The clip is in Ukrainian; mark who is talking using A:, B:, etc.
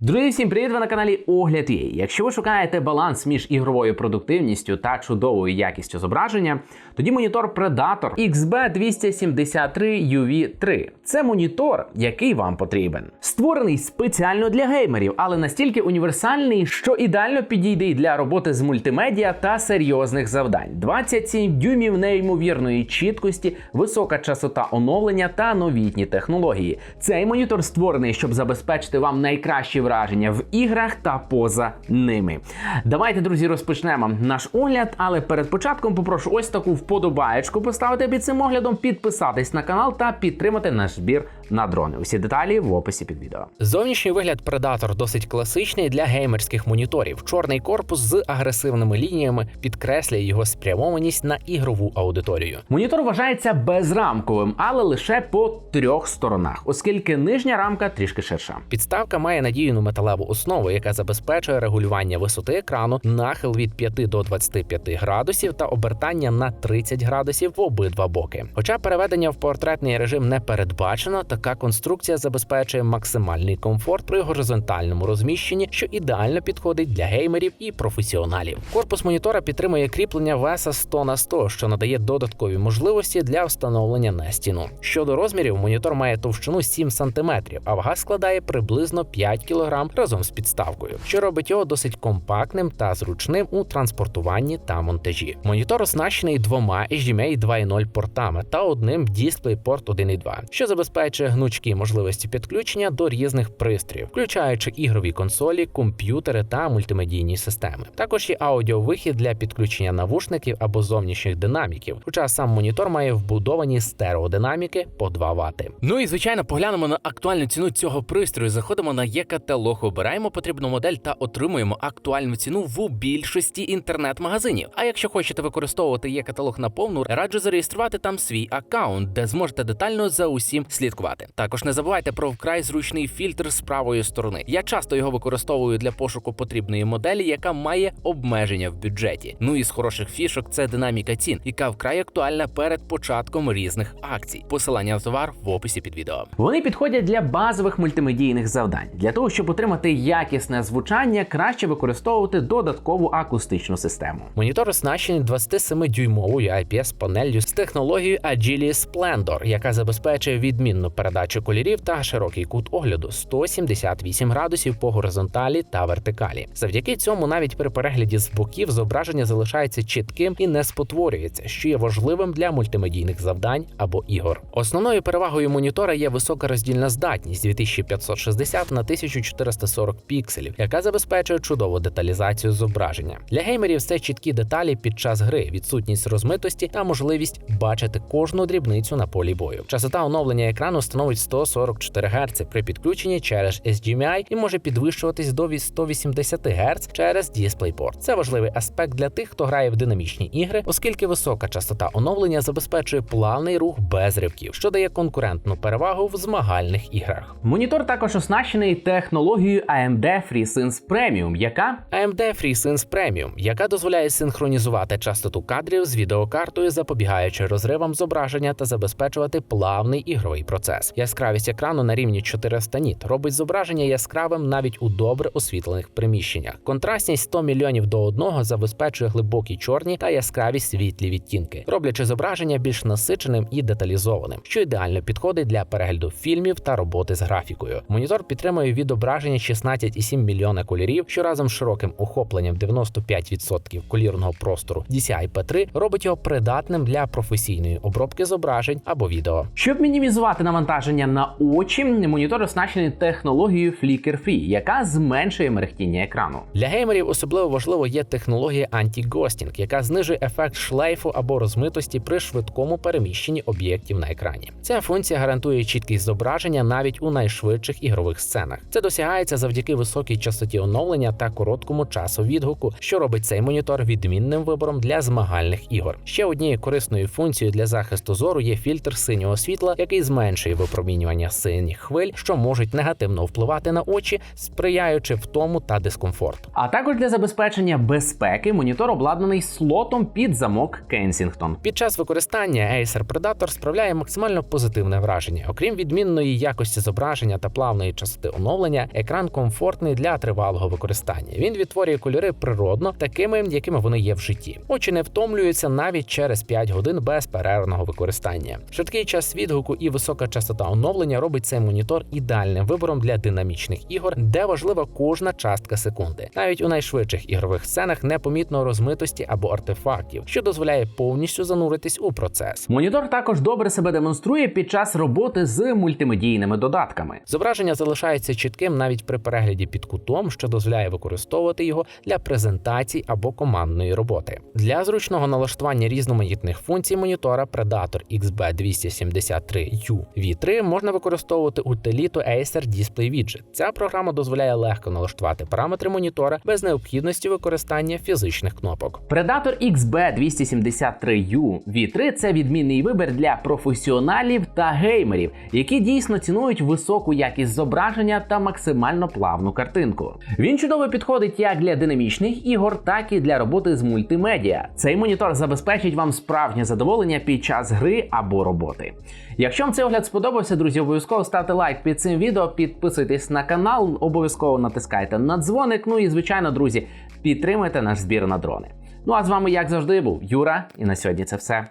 A: Друзі, всім привіт! Ви на каналі Огляд є. Якщо ви шукаєте баланс між ігровою продуктивністю та чудовою якістю зображення, тоді монітор Predator XB273 UV3 це монітор, який вам потрібен. Створений спеціально для геймерів, але настільки універсальний, що ідеально підійде і для роботи з мультимедіа та серйозних завдань. 27 дюймів неймовірної чіткості, висока частота оновлення та новітні технології. Цей монітор створений, щоб забезпечити вам найкращі враження в іграх та поза ними. Давайте, друзі, розпочнемо наш огляд, але перед початком попрошу ось таку вподобаєчку поставити під цим оглядом, підписатись на канал та підтримати наш збір на дрони. Усі деталі в описі під відео.
B: Зовнішній вигляд Predator досить класичний для геймерських моніторів. Чорний корпус з агресивними лініями підкреслює його спрямованість на ігрову аудиторію.
A: Монітор вважається безрамковим, але лише по трьох сторонах, оскільки нижня рамка трішки ширша.
B: Підставка має надійну металеву основу, яка забезпечує регулювання висоти екрану, нахил від 5 до 25 градусів та обертання на 30 градусів в обидва боки. Хоча переведення в портретний режим не передбачено, така конструкція забезпечує максимальний комфорт при горизонтальному розміщенні, що ідеально підходить для геймерів і професіоналів. Корпус монітора підтримує кріплення веса 100 на 100, що надає додаткові можливості для встановлення на стіну. Щодо розмірів, монітор має товщину 7 см, а вага складає приблизно 5 кг разом з підставкою, що робить його досить компактним та зручним у транспортуванні та монтажі. Монітор оснащений двома HDMI 2.0 портами та одним DisplayPort 1.2, що забезпечує гнучкі можливості підключення до різних пристроїв, включаючи ігрові консолі, комп'ютери та мультимедійні системи. Також є аудіовихід для підключення навушників або зовнішніх динаміків, хоча сам монітор має вбудовані стереодинаміки по 2 Вт.
C: Ну і звичайно, поглянемо на актуальну ціну цього пристрою. Заходимо на є-каталог, обираємо потрібну модель та отримуємо актуальну ціну в більшості інтернет-магазинів. А якщо хочете використовувати є-каталог на повну, раджу зареєструвати там свій аккаунт, де зможете детально за усім слідкувати. Також не забувайте про вкрай зручний фільтр з правої сторони. Я часто його використовую для пошуку потрібної моделі, яка має обмеження в бюджеті. Ну і з хороших фішок це динаміка цін, яка вкрай актуальна перед початком різних акцій. Посилання на товар в описі під відео.
A: Вони підходять для базових мультимедійних завдань. Для того, щоб отримати якісне звучання, краще використовувати додаткову акустичну систему.
B: Монітор оснащений 27-дюймовою IPS-панелью з технологією Agili Splendor, яка забезпечує відмінну передачу кольорів та широкий кут огляду 178 градусів по горизонталі та вертикалі. Завдяки цьому, навіть при перегляді з боків зображення залишається чітким і не спотворюється, що є важливим для мультимедійних завдань або ігор. Основною перевагою монітора є висока роздільна здатність 2560 на 1440 пікселів, яка забезпечує чудову деталізацію зображення. Для геймерів це чіткі деталі під час гри, відсутність розмитості та можливість бачити кожну дрібницю на полі бою. Частота оновлення екрану становить 144 Гц при підключенні через HDMI і може підвищуватись до 180 Гц через DisplayPort. Це важливий аспект для тих, хто грає в динамічні ігри, оскільки висока частота оновлення забезпечує плавний рух без ривків, що дає конкурентну перевагу в змагальних іграх.
A: Монітор також оснащений технологією AMD FreeSync Premium, яка
B: AMD FreeSync Premium, яка дозволяє синхронізувати частоту кадрів з відеокартою, запобігаючи розривам зображення та забезпечувати плавний ігровий процес. Яскравість екрану на рівні 400 ніт робить зображення яскравим навіть у добре освітлених приміщеннях. Контрастність 100 мільйонів до одного забезпечує глибокі чорні та яскраві світлі відтінки, роблячи зображення більш насиченим і деталізованим, що ідеально підходить для перегляду фільмів та роботи з графікою. Монітор підтримує відображення 16,7 мільйона кольорів, що разом з широким охопленням 95% колірного простору DCI-P3 робить його придатним для професійної обробки зображень або відео.
A: Щоб мінімізувати навантаження на очі, монітор оснащений технологією Flicker Free, яка зменшує мерехтіння екрану.
B: Для геймерів особливо важливо є технологія Anti-Ghosting, яка знижує ефект шлейфу або розмитості при швидкому переміщенні об'єктів на екрані. Ця функція гарантує чіткість зображення навіть у найшвидших ігрових сценах. Це досягається завдяки високій частоті оновлення та короткому часу відгуку, що робить цей монітор відмінним вибором для змагальних ігор. Ще однією корисною функцією для захисту зору є фільтр синього світла, який зменшує випромінювання синіх хвиль, що можуть негативно впливати на очі, сприяючи втому та дискомфорту.
A: А також для забезпечення безпеки монітор обладнаний слотом під замок Kensington.
B: Під час використання Acer Predator справляє максимально позитивне враження. Окрім відмінної якості зображення та плавної частоти оновлення, екран комфортний для тривалого використання. Він відтворює кольори природно, такими, якими вони є в житті. Очі не втомлюються навіть через 5 годин безперервного використання. Швидкий час відгуку і висока частота оновлення робить цей монітор ідеальним вибором для динамічних ігор, де важлива кожна частка секунди. Навіть у найшвидших ігрових сценах непомітно розмитості або артефактів, що дозволяє повністю зануритись у процес.
A: Монітор також добре себе демонструє під час роботи з мультимедійними додатками.
B: Зображення залишається чітким навіть при перегляді під кутом, що дозволяє використовувати його для презентацій або командної роботи. Для зручного налаштування різноманітних функцій монітора Predator XB273U V3 можна використовувати утиліту Acer Display Widget. Ця програма дозволяє легко налаштувати параметри монітора без необхідності використання фізичних кнопок.
A: Predator XB273U V3 це відмінний вибір для професіоналів та геймерів, які дійсно цінують високу якість зображення та максимально плавну картинку. Він чудово підходить як для динамічних ігор, так і для роботи з мультимедіа. Цей монітор забезпечить вам справжнє задоволення під час гри або роботи. Якщо вам цей огляд сподобався, друзі, обов'язково ставте лайк під цим відео, підписуйтесь на канал, обов'язково натискайте на дзвоник. Ну і звичайно, друзі, підтримуйте наш збір на дрони. Ну а з вами, як завжди, був Юра, і на сьогодні це все.